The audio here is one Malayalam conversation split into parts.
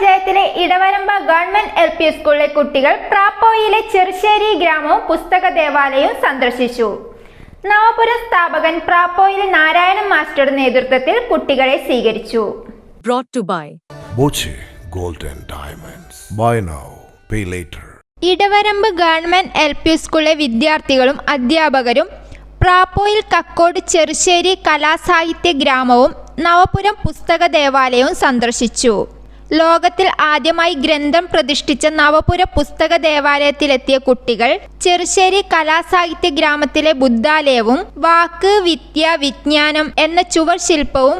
പഞ്ചായത്തിലെ ഇടവരമ്പ ഗവൺമെന്റ് എൽ പി സ്കൂളിലെ കുട്ടികൾ പ്രാപ്പോയിലെ ചെറുശ്ശേരി ഗ്രാമവും പുസ്തക ദേവാലയവും സന്ദർശിച്ചു. നവപുര സ്ഥാപകൻ പ്രാപ്പോയിൽ നാരായണൻ മാസ്റ്ററുടെ നേതൃത്വത്തിൽ കുട്ടികളെ സ്വീകരിച്ചു. Brought to by Boche Gold and Diamonds. Buy now, pay Edavaramb government L P സ്കൂളിലെ വിദ്യാർത്ഥികളും അധ്യാപകരും പ്രാപ്പോയിൽ കക്കോട് ചെറുശ്ശേരി കലാസാഹിത്യ ഗ്രാമവും നവപുരം പുസ്തക ദേവാലയവും സന്ദർശിച്ചു. ലോകത്തിൽ ആദ്യമായി ഗ്രന്ഥം പ്രതിഷ്ഠിച്ച നവപുര പുസ്തക ദേവാലയത്തിലെത്തിയ കുട്ടികൾ ചെറുശ്ശേരി കലാസാഹിത്യ ഗ്രാമത്തിലെ ബുദ്ധാലയവും വാക്ക് വിദ്യ വിജ്ഞാനം എന്ന ചുവർ ശില്പവും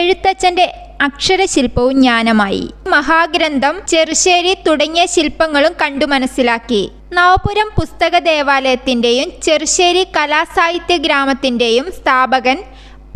എഴുത്തച്ഛന്റെ അക്ഷരശില്പവും ജ്ഞാനമായി. മഹാഗ്രന്ഥം ചെറുശ്ശേരി തുടങ്ങിയ ശില്പങ്ങളും കണ്ടു മനസ്സിലാക്കി. നവപുരം പുസ്തക ദേവാലയത്തിന്റെയും ചെറുശ്ശേരി കലാസാഹിത്യ ഗ്രാമത്തിന്റെയും സ്ഥാപകൻ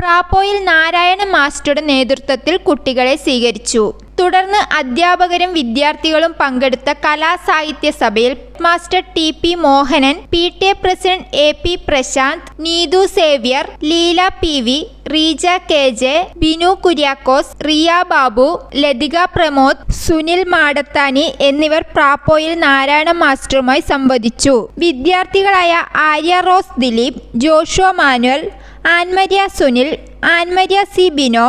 പ്രാപ്പോയിൽ നാരായണ മാസ്റ്ററുടെ നേതൃത്വത്തിൽ കുട്ടികളെ സ്വീകരിച്ചു. തുടർന്ന് അധ്യാപകരും വിദ്യാർത്ഥികളും പങ്കെടുത്ത കലാസാഹിത്യ സഭയിൽ master T P Mohanan P T A president A P Prashanth Neethu Xavier Leela P V Reeja K J Binu Kuriakose Riya Babu Lathika Pramod Sunil Madathani എന്നിവർ പ്രാപ്പോയിൽ നാരായണ മാസ്റ്ററുമായി സംവദിച്ചു. വിദ്യാർത്ഥികളായ Arya Rose Dileep Josho Manuel Anmariya Sunil Anmariya C Bino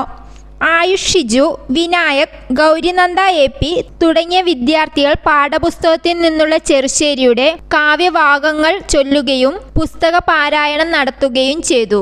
Ayush Shiju Vinayak Gaurinanda A P തുടങ്ങിയ വിദ്യാർത്ഥികൾ പാഠപുസ്തകത്തിൽ നിന്നുള്ള ചെറുശ്ശേരിയുടെ കാവ്യഭാഗങ്ങൾ ചൊല്ലുകയും പുസ്തക പാരായണം നടത്തുകയും ചെയ്തു.